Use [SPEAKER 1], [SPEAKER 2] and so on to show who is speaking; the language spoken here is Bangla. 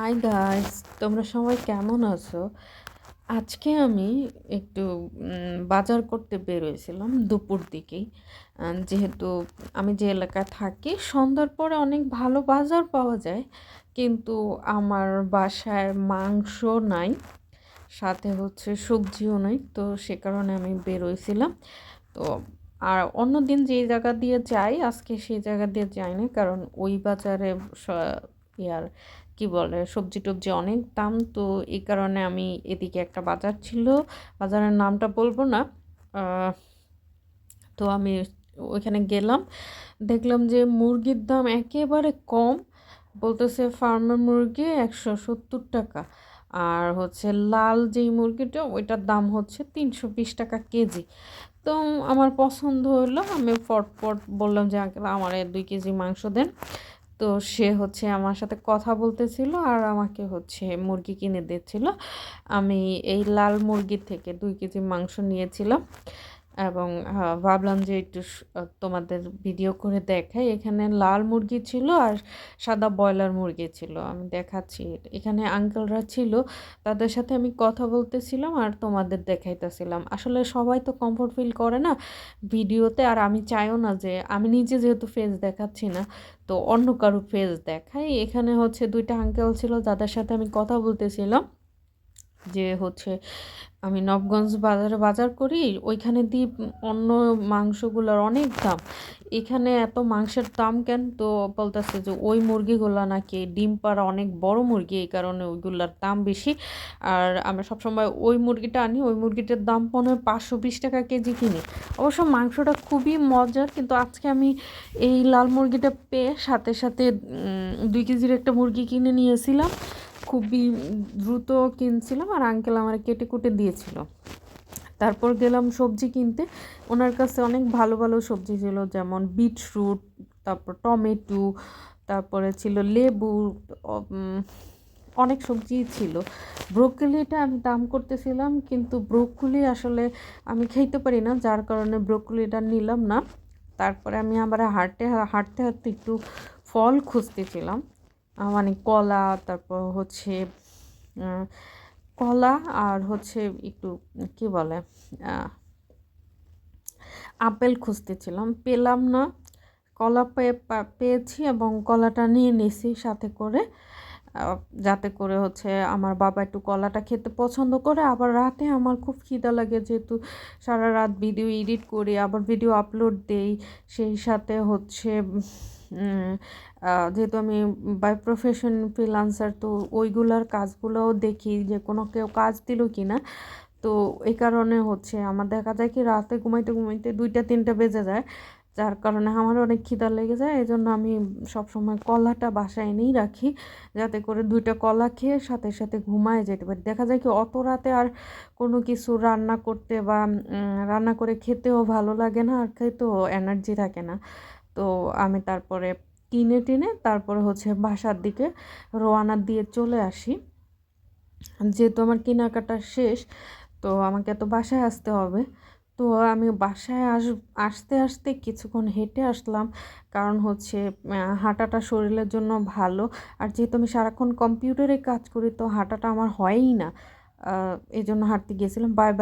[SPEAKER 1] হাই গাইস তোমরা সবাই কেমন আছো? আজকে আমি একটু বাজার করতে বেরোয়েছিলাম দুপুর দিকেই। যেহেতু আমি যে এলাকায় থাকি, সন্ধ্যার পরে অনেক ভালো বাজার পাওয়া যায়, কিন্তু আমার বাসায় মাংস নাই, সাথে হচ্ছে সবজিও নাই, তো সে কারণে আমি বেরোইছিলাম তো, আর অন্য দিন যে জায়গা দিয়ে যাই, আজকে সেই জায়গা দিয়ে যাই না কারণ ওই বাজারে ইয়ার কি বলে সবজি টবজি অনেক দাম। তো এই কারণে আমি এদিকে একটা বাজার ছিল। বাজারের নামটা বলব না। তো আমি ওইখানে গেলাম। দেখলাম যে মুরগির দাম একেবারে কম। বলতেছে ফার্মের মুরগি একশো সত্তর টাকা। আর হচ্ছে লাল যেই মুরগিটা, ওইটার দাম হচ্ছে তিনশো বিশ টাকা কেজি। তো আমার পছন্দ হলো। আমি ফটফট বললাম যে আঙ্কেল আমার দুই কেজি মাংস দেন। তো সে হচ্ছে আমার সাথে কথা বলতেছিল আর আমাকে হচ্ছে মুরগি কিনে দিচ্ছিল। আমি এই লাল মুরগির থেকে দুই কেজি মাংস নিয়েছিলাম। এবং আহ, ভাবলাম যে একটু তোমাদের ভিডিও করে দেখাই। এখানে লাল মুরগি ছিল আর সাদা ব্রয়লার মুরগি ছিল। আমি দেখাচ্ছি। এখানে আঙ্কেলরা ছিল। তাদের সাথে আমি কথা বলতেছিলাম আর তোমাদের দেখাইতেছিলাম। আসলে সবাই তো কমফোর্ট ফিল করে না ভিডিওতে আর আমি চাইও না যে আমি নিজে যেহেতু ফেস দেখাচ্ছি না তো অন্য কারও ফেস দেখাই। এখানে হচ্ছে দুইটা আঙ্কেল ছিল যাদের সাথে আমি কথা বলতেছিলাম। যে হচ্ছে আমি নবগঞ্জ বাজারে বাজার করি, ওইখানে দিয়ে অন্য মাংসগুলোর অনেক দাম। এখানে এত মাংসের দাম কেন? তো বলতেছে যে ওই মুরগিগুলো নাকি ডিম পাড়া অনেক বড় মুরগি, এই কারণে ওইগুলোর দাম বেশি। আর আমরা সবসময় ওই মুরগিটা আনি, ওই মুরগিটার দাম হয় পাঁচশো বিশ টাকা কেজি কিনি। অবশ্য মাংসটা খুবই মজার, কিন্তু আজকে আমি এই লাল মুরগিটা পেয়ে সাথে সাথে দুই কেজির একটা মুরগি কিনে নিয়েছিলাম। খুবই দ্রুত কিনছিলাম আর আঙ্কেল আমার কেটে কুটে দিয়েছিল। তারপর গেলাম সবজি কিনতে। ওনার কাছে অনেক ভালো ভালো সবজি ছিল, যেমন বিটরুট তারপর টমেটো, তারপরে ছিল লেবু অনেক সবজি ছিল। ব্রোকলিটা আমি দাম করতেছিলাম, কিন্তু ব্রোকলি আসলে আমি খেতে পারি না, যার কারণে ব্রোকলিটা নিলাম না। তারপরে আমি আবার হাঁটতে হাঁটতে হাঁটতে একটু ফল খুঁজতেছিলাম। মানে কলা, তারপর হচ্ছে কলা আর হচ্ছে একটু, কি বলে আপেল খুঁজতেছিলাম। পেলাম না। কলা পেয়ে পেয়েছি এবং কলাটা নিয়ে নিছি সাথে করে। যাতে করে হচ্ছে আমার বাবা একটু কলাটা খেতে পছন্দ করে, আবার রাতে আমার খুব খিদা লাগে যেহেতু সারা রাত ভিডিও এডিট করি, আবার ভিডিও আপলোড দেই, সেই সাথে হচ্ছে যেহেতু আমি বাই প্রফেশন ফ্রিলান্সার তো ওইগুলার কাজগুলোও দেখি যে কোনো কেউ কাজ দিল কি না তো এই কারণে হচ্ছে আমার দেখা যায় কি রাতে ঘুমাইতে ঘুমাইতে দুইটা, তিনটা বেজে যায়। যার কারণে আমার অনেক খিদা লেগে যায় এই জন্য আমি সবসময় কলাটা বাসায় এনেই রাখি, যাতে করে দুইটা কলা খেয়ে সাথে সাথে ঘুমায় যেতে পারি। দেখা যায় কি, অত রাতে আর কোনো কিছু রান্না করতে বা রান্না করে খেতেও ভালো লাগে না, আর খেতেও এনার্জি থাকে না। তো আমি তারপরে কিনে টিনে তারপরে হচ্ছে বাসার দিকে রোয়ানা দিয়ে চলে আসি। যেহেতু আমার কেনাকাটা শেষ, তো আমাকে তো বাসায় আসতে হবে। তো আমি বাসায় আস, আসতে আসতে কিছুক্ষণ হেঁটে আসলাম। কারণ হচ্ছে হাঁটাটা শরীরের জন্য ভালো। আর যেহেতু আমি সারাক্ষণ কম্পিউটারে কাজ করি, তো হাঁটাটা আমার হয়ই না। এই জন্য হাঁটতে গিয়েছিলাম। Bye bye.